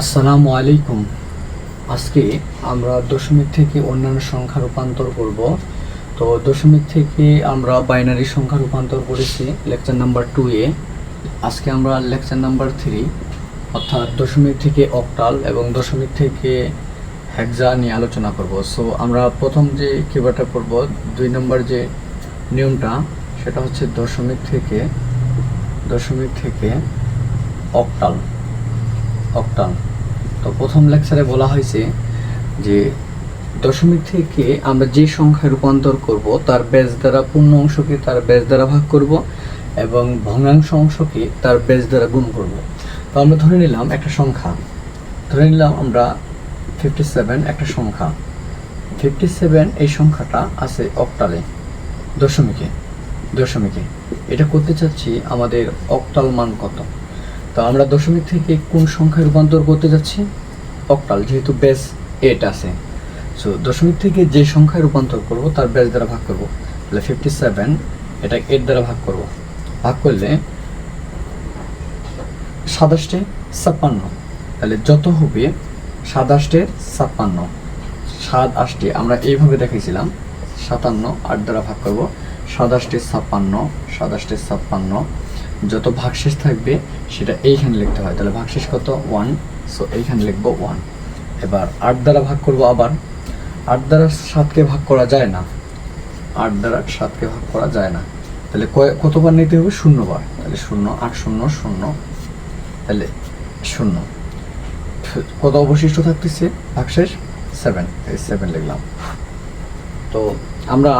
আসসালামু আলাইকুম। আজকে আমরা দশমিক থেকে অন্যান্য সংখ্যা রূপান্তর করব। তো দশমিক থেকে আমরা বাইনারি সংখ্যা রূপান্তর করেছি লেকচার নাম্বার টু এ আজকে আমরা লেকচার নাম্বার থ্রি অর্থাৎ দশমিক থেকে অক্টাল এবং দশমিক থেকে হেক্সা নিয়ে আলোচনা করব। সো আমরা প্রথম যে কিবারটা করব, দুই নম্বর যে নিয়মটা, সেটা হচ্ছে দশমিক থেকে দশমিক থেকে অক্টাল অক্টাল প্রথম লেকচারে বলা হয়েছে যে দশমিক থেকে আমরা যে সংখ্যায় রূপান্তর করব, তার বেজ দ্বারা পূর্ণ অংশকে তার বেজ দ্বারা ভাগ করব এবং ভগ্নাংশ অংশকে তার বেজ দ্বারা গুণ করব। তো আমরা ধরে নিলাম একটা সংখ্যা। ধরে নিলাম আমরা ফিফটি সেভেন একটা সংখ্যা। ফিফটি সেভেন এই সংখ্যাটা আছে অক্টালে দশমিকে দশমিকে। এটা করতে চাচ্ছি আমাদের অক্টাল মান কত? তো আমরা দশমিক থেকে কোন সংখ্যায় রূপান্তর করতে যাচ্ছি? অক্টাল যেহেতু বেস এইট আছে। সো দশমিক থেকে যে সংখ্যায় রূপান্তর করব, তার বেস দ্বারা ভাগ করব। তাহলে ফিফটি সেভেন এটা এইট দ্বারা ভাগ করব। ভাগ করলে সাতাশটে ছাপ্পান্ন। তাহলে যত হবে সাতাশটে ছাপ্পান্ন। সাত আটটি আমরা এইভাবে দেখাইছিলাম। সাতান্ন, আট দ্বারা ভাগ করব। সাতাশটি ছাপ্পান্ন সাতাশটি ছাপ্পান্ন। যত ভাগশেষ থাকবে, সেটা এইখানে লিখতে হয়। তাহলে ভাগশেষ কত? ওয়ান সো এইখানে লিখব ওয়ান এবার আট দ্বারা ভাগ করব আবার। আট দ্বারা সাতকে ভাগ করা যায় না। আট দ্বারা সাতকে ভাগ করা যায় না। তাহলে কতবার নিতে হবে? শূন্যবার। তাহলে শূন্য, আট শূন্য শূন্য। তাহলে শূন্য। কত অবশিষ্ট থাকতেছে? ভাগশেষ সেভেন এই সেভেন লিখলাম। তো আমরা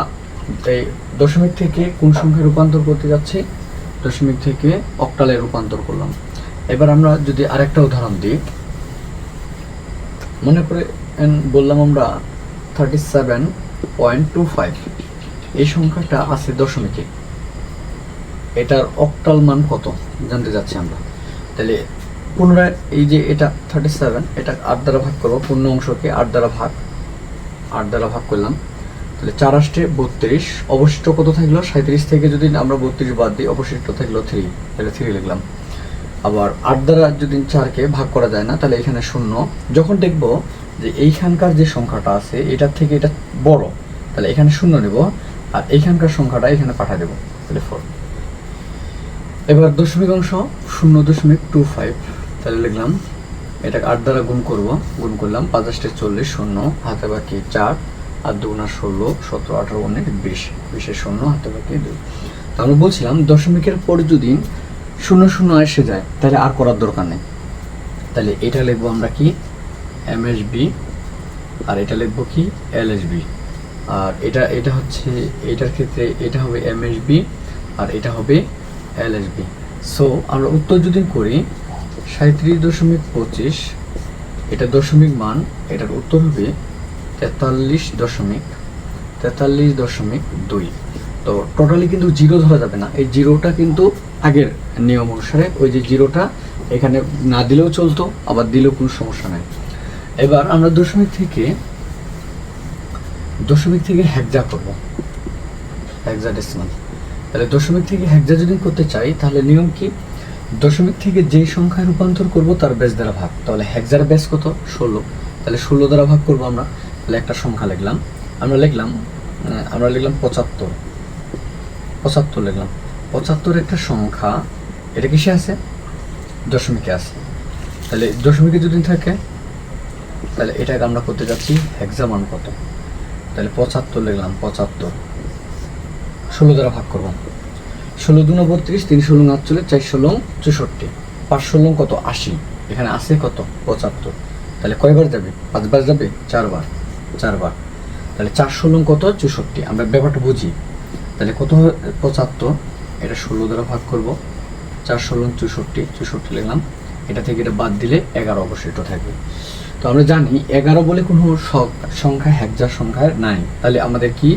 এই দশমিক থেকে কোন সংখ্যায় রূপান্তর করতে যাচ্ছি? দশমিক থেকে অক্টালে রূপান্তর করলাম। এবার আমরা যদি আরেকটা উদাহরণ দিই। মনে করে বললাম আমরা thirty seven point two five এই সংখ্যাটা আছে দশমিকে। এটার অক্টাল মান কত? জানতে যাচ্ছি আমরা। তাহলে পুনরায় এই যে এটা থার্টি সেভেন এটা আট দ্বারা ভাগ করব, পূর্ণ অংশকে আট দ্বারা ভাগ, আট দ্বারা ভাগ করলাম। তাহলে চার আষ্টে বত্রিশ। অবশিষ্ট কত থাকল? সাঁত্রিশ থেকে যদি আমরা বত্রিশ বাদ দিই, অবশিষ্ট থাকল থ্রি তাহলে থ্রি লিখলাম। আবার আট দ্বারা যদি চারকে ভাগ করা যায় না, তাহলে এখানে শূন্য। যখন দেখব যে এইখানকার যে সংখ্যাটা আছে, এটার থেকে এটা বড়, তাহলে এখানে শূন্য নেব, আর এইখানকার সংখ্যাটা এখানে পাঠিয়ে দেবো, তাহলে ফোর এবার দশমিক অংশ, শূন্য দশমিক টু ফাইভ তাহলে লিখলাম, এটাকে আট দ্বারা গুণ করব, গুণ করলাম পাঁচাশটে চল্লিশ, শূন্য, হাতে বাকি চার, আর দুগুণা ষোলো, সতেরো, আঠারো, উনিশ, বিশ, বিশের শূন্য, হাতে বাকি দুই। তো আমরা বলছিলাম, দশমিকের পরে যদি শূন্য শূন্য এসে যায়, তাহলে আর করার দরকার নেই। তাহলে এটা লিখব আমরা কি? এম এস বি, আর এটা লিখব কি? এল এস বি। আর এটা এটা হচ্ছে, এটার ক্ষেত্রে এটা হবে এম এস বি, আর এটা হবে এল এস বি। সো আমরা উত্তর যদি করি সাঁত্রিশ দশমিক পঁচিশ, এটা দশমিক মান, এটার উত্তর হবে তেতাল্লিশ দশমিক তেতাল্লিশ দশমিক দুই। তো টোটালি কিন্তু জিরো ধরা যাবে না। এই জিরোটা কিন্তু আগের নিয়ম অনুসারে ওই যে জিরোটা এখানে না দিলেও চলতো, আবার দিলেও কোনো সমস্যা নাই। এবার আমরা দশমিক থেকে দশমিক থেকে হ্যাকজা করব, হ্যাকজা ডেসিমাল তাহলে দশমিক থেকে হ্যাকজা যদি করতে চাই, তাহলে নিয়ম কি? দশমিক থেকে যে সংখ্যায় রূপান্তর করব, তার বেস দ্বারা ভাগ। তাহলে হ্যাকজার বেস কত? ষোলো। তাহলে ষোলো দ্বারা ভাগ করব আমরা। তাহলে একটা সংখ্যা লিখলাম। আমরা লিখলাম আমরা লিখলাম পঁচাত্তর। পঁচাত্তর লিখলাম। পঁচাত্তর একটা সংখ্যা, এটা কিসে আছে? দশমিকে আছে। তাহলে দশমিকে যদি থাকে, তাহলে এটাকে আমরা করতে যাচ্ছি হেক্সামান কত? তাহলে পঁচাত্তর লিখলাম, পঁচাত্তর। ষোলো দ্বারা ভাগ করব। ষোলো দুনো বত্রিশ, তিন ষোলো আটচল্লিশ, চার ষোলো চৌষট্টি। পাঁচ ষোলো কত? আশি। এখানে আছে কত? পঁচাত্তর। তাহলে কয়বার যাবে? পাঁচবার যাবে? চারবার। চারবার। তাহলে চার ষোলো কত? চৌষট্টি। আমরা ব্যাপারটা বুঝি। তাহলে কত পঁচাত্তর। এটা ষোলো দ্বারা ভাগ করব। চার ষোলো, চৌষট্টি চৌষট্টি লিখলাম। এটা থেকে এটা বাদ দিলে এগারো অবশিষ্ট থাকবে। তো আমরা জানি এগারো বলে কোনো সংখ্যা হ্যাকজার সংখ্যা নাই। তাহলে আমাদের কি?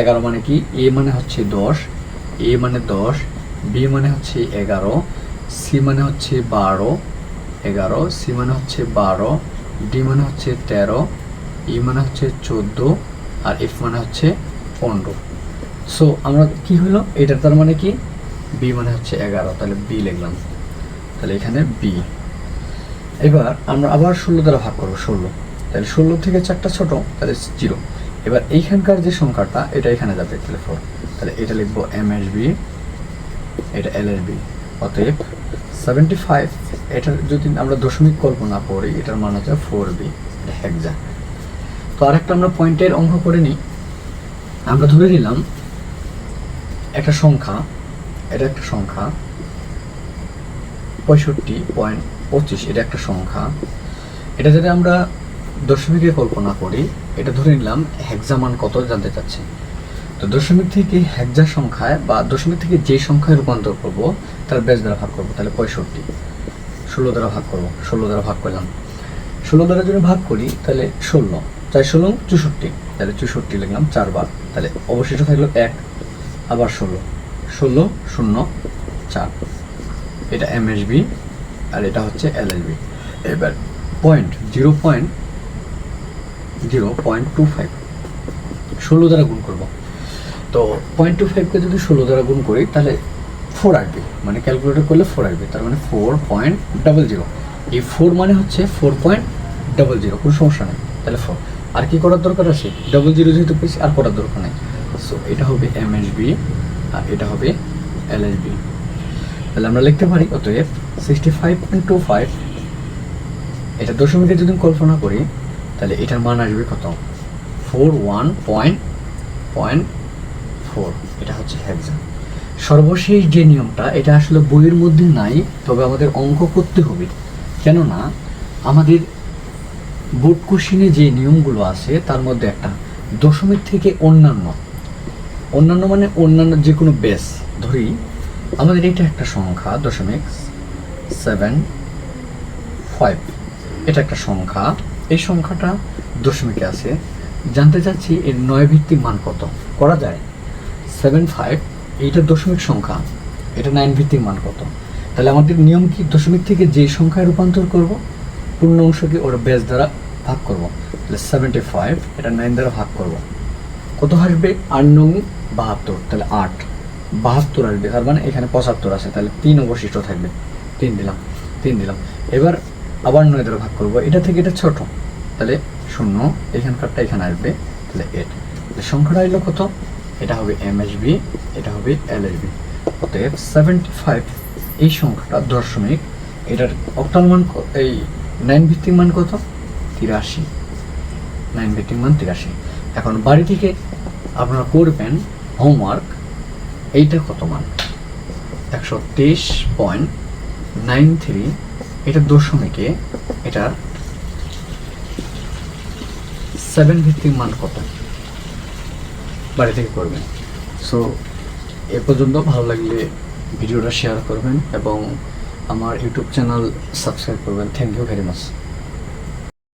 এগারো মানে কি? এ মানে হচ্ছে দশ, এ মানে দশ, বি মানে হচ্ছে এগারো, সি মানে হচ্ছে বারো, এগারো, সি মানে হচ্ছে বারো, ডি মানে হচ্ছে তেরো, ই মানে হচ্ছে চোদ্দ, আর এফ মানে হচ্ছে পনেরো। সো আমরা কি হলো? এটা তার মানে কি? বি মানে হচ্ছে এগারো, তাহলে বি লিখলাম। তাহলে এখানে বি এবার আমরা আবার ষোলো দ্বারা ভাগ করব, ষোলো। তাহলে ষোলো থেকে চারটা ছোট, তাহলে জিরো। এবার এইখানকার যে সংখ্যাটা, এটা এখানে যাবে, তাহলে ফোর তাহলে এটা লিখব এম এস বি এটা এল এস বি অতএব সেভেন্টি ফাইভ এটার যদি আমরা দশমিক কল্পনা করি, এটার মান হচ্ছে ফোর বি এটা হেক্সা তো আরেকটা আমরা পয়েন্টের অঙ্ক করে নিই। আমরা ধরে নিলাম একটা সংখ্যা, এটা একটা সংখ্যা, পঁয়ষট্টি পয়েন্ট পঁচিশ, এটা একটা সংখ্যা। এটা যদি আমরা দশমিকে কল্পনা করি, এটা ধরে নিলাম হেক্সা মান কত জানতে চাচ্ছি। তো দশমিক থেকে হেক্সা সংখ্যায় বা দশমিক থেকে যে সংখ্যায় রূপান্তর করব, তার বেশ দ্বারা ভাগ করব, তাহলে পঁয়ষট্টি। ষোলো দ্বারা ভাগ করব, ষোলো দ্বারা ভাগ করলাম। ষোলো দ্বারা যদি ভাগ করি, তাহলে ষোলো। চার ষোলো চৌষট্টি। তাহলে চৌষট্টি লিখলাম চারবার। তাহলে অবশিষ্ট থাকল এক। আবার ষোলো। ষোলো, শূন্য, চার। এটা এমএসবি আর এটা হচ্ছে এলএলবি এবার point zero point zero point two five ষোলো দ্বারা গুণ করব। তো পয়েন্ট টু ফাইভকে যদি ষোলো দ্বারা গুণ করি, তাহলে ফোর আসবে। মানে ক্যালকুলেটর করলে ফোর আসবে। তার মানে ফোর পয়েন্ট ডাবল জিরো এই ফোর মানে হচ্ছে ফোর পয়েন্ট ডাবল জিরো কোনো সমস্যা নেই। তাহলে ফোর আর কি করার দরকার আছে? ডাবল জিরো যেহেতু পেয়েছি, আর করার দরকার নেই। সো এটা হবে এমএসবি আর এটা হবে এলএসবি তাহলে আমরা লিখতে পারি, অতএব sixty five point two five এটা দশমিকে যদি কল্পনা করি, তাহলে এটার মান আসবে কত? Four one point point four এটা হচ্ছে হেক্সা সর্বশেষ যে নিয়মটা, এটা আসলে বইয়ের মধ্যে নাই, তবে আমাদের অঙ্ক করতে হবে। কেননা, আমাদের বোর্ড কোশ্চিনে যে নিয়মগুলো আছে, তার মধ্যে একটা, দশমিক থেকে অন্যান্য। অন্যান্য মানে অন্যান্য যে কোনো বেস ধরি, আমাদের এটা একটা সংখ্যা, দশমিক সেভেন ফাইভ এটা একটা সংখ্যা। এই সংখ্যাটা দশমিকে আছে। জানতে চাচ্ছি এর নয় ভিত্তিক মান কত? করা যায়। সেভেন ফাইভ এইটা দশমিক সংখ্যা। এটা নাইন ভিত্তিক মান কত? তাহলে আমাদের নিয়ম কি? দশমিক থেকে যে সংখ্যায় রূপান্তর করব, পূর্ণ অংশকে ওর বেস দ্বারা ভাগ করব। তাহলে সেভেন্টি ফাইভ এটা নাইন দ্বারা ভাগ করব। কত আসবে? আট নং বাহাত্তর, তাহলে আট। বাহাত্তর আসবে, তার মানে এখানে পঁচাত্তর আছে, তাহলে তিন অবশিষ্ট থাকবে। তিন দিলাম তিন দিলাম। এবার আবার নয় দ্বারা ভাগ করব, এটা থেকে এটা ছোট। তাহলে শূন্য, এখানকারটা এখানে আসবে, তাহলে এট। তাহলে সংখ্যাটা এলো কত? এটা হবে এমএসবি এটা হবে এলএসবি অতএব সেভেন্টি ফাইভ, এই সংখ্যাটা দশমিক, এটার অক্টাল মান এই নাইন ভিত্তিক মান কত? তিরাশি। নাইন ভিত্তিক মান তিরাশি। এখন বাড়ি থেকে আপনারা করবেন হোমওয়ার্ক এইটা কত মান একশো তেইশ পয়েন্ট নাইন থ্রি, এটা দশমিকে, এটার সেভেন ভিত্তিক মান কত? বাড়ি থেকে করবেন সো এ পর্যন্ত ভালো লাগলে ভিডিওটা শেয়ার করবেন এবং আমার ইউটিউব চ্যানেল সাবস্ক্রাইব করবেন। Thank you very much